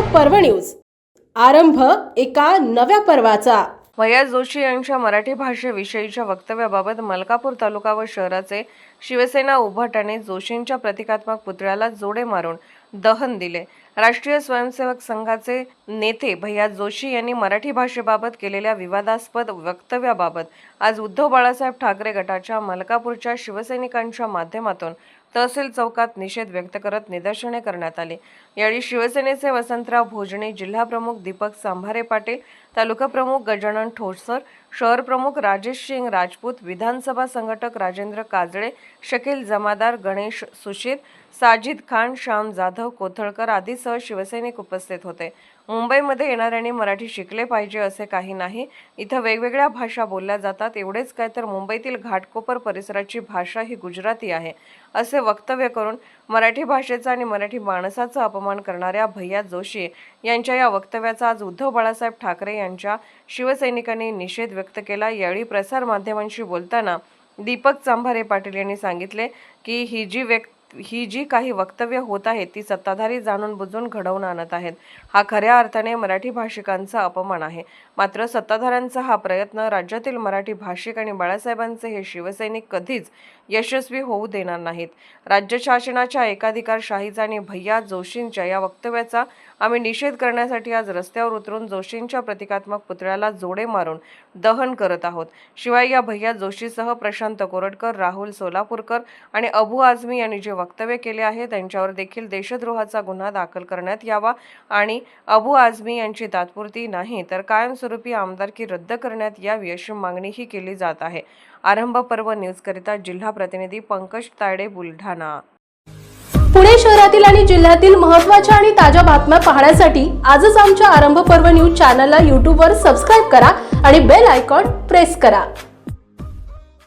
पर्व न्यूज. आरंभ एका नव्या पर्वाचा. भैया जोशी यांच्या मराठी भाषेविषयीच्या वक्तव्याबाबत मलकापूर तालुका व शहराचे शिवसेना उभाटाने जोशींच्या प्रतिकात्मक पुतळ्याला जोडे मारून दहन दिले. राष्ट्रीय स्वयंसेवक संघाचे नेते भैया जोशी यांनी मराठी भाषेबाबत केलेल्या विवादास्पद वक्तव्याबाबत आज उद्धव बाळासाहेब ठाकरे गटाच्या मलकापूरच्या शिवसैनिकांच्या माध्यमातून तहसील चौकात निषेध व्यक्त करत निदर्शने करण्यात आली. यावेळी शिवसेनेचे वसंतराव भोजने जिल्हाप्रमुख दीपक सांभारे पाटील तालुका प्रमुख गजानन ठोसर शहर प्रमुख राजेश सिंग राजपूत विधानसभा संघटक राजेंद्र काजळे शकील जमादार गणेश सुशीर साजिद खान श्याम जाधव कोथळकर आदीसह शिवसैनिक उपस्थित होते. मुंबईमध्ये येणाऱ्यांनी मराठी शिकले पाहिजे असे काही नाही. इथं वेगवेगळ्या भाषा बोलल्या जातात. एवढेच काय तर मुंबईतील घाटकोपर परिसराची भाषा ही गुजराती आहे असे वक्तव्य करून मराठी भाषेचा आणि मराठी माणसाचा अपमान करणाऱ्या भैया जोशी यांच्या या वक्तव्याचा आज उद्धव बाळासाहेब ठाकरे यांच्या शिवसैनिकांनी निषेध व्यक्त केला. यावेळी प्रसारमाध्यमांशी बोलताना दीपक चांभारे पाटील यांनी सांगितले की ही जी व्यक्त ही जी काही वक्तव्य होत आहेत ती सत्ताधारी जाणून बुजून घडवून आणत आहेत. हा खऱ्या अर्थाने मराठी भाषिकांचा अपमान आहे. मात्र सत्ताधाऱ्यांचा हा प्रयत्न राज्यातील मराठी भाषिक आणि बाळासाहेबांचे हे शिवसैनिक कधीच यशस्वी होऊ देणार नाहीत. राज्य शासनाच्या एकाधिकारशाहीचा आणि भैया जोशींच्या या वक्तव्याचा आम्ही निषेध करण्यासाठी आज रस्त्यावर उतरून जोशींच्या प्रतिकात्मक पुतळ्याला जोडे मारून दहन करत आहोत. शिवाय या भैया जोशीसह प्रशांत कोरटकर राहुल सोलापूरकर आणि अबू आझमी यांनी जे वक्तव्य केले आहे. त्यांच्यावर देखील देशद्रोहाचा गुन्हा दाखल करण्यात यावा आणि अबू आझमी यांची तात्पुरती नाही तर कायमस्वरूपी आमदारकी रद्द करण्यात यावी अशी मागणीही केली जात आहे. आरंभ पर्व न्यूजकरिता जिल्हा प्रतिनिधी पंकज तायडे बुलढाणा. पुणे शहरातील आणि जिल्ह्यातील महत्त्वाच्या आणि ताज्या बातम्या पाहण्यासाठी आजच आमच्या आरंभ पर्व न्यूज चॅनलला यूट्यूबवर सबस्क्राईब करा आणि बेल आयकॉन प्रेस करा.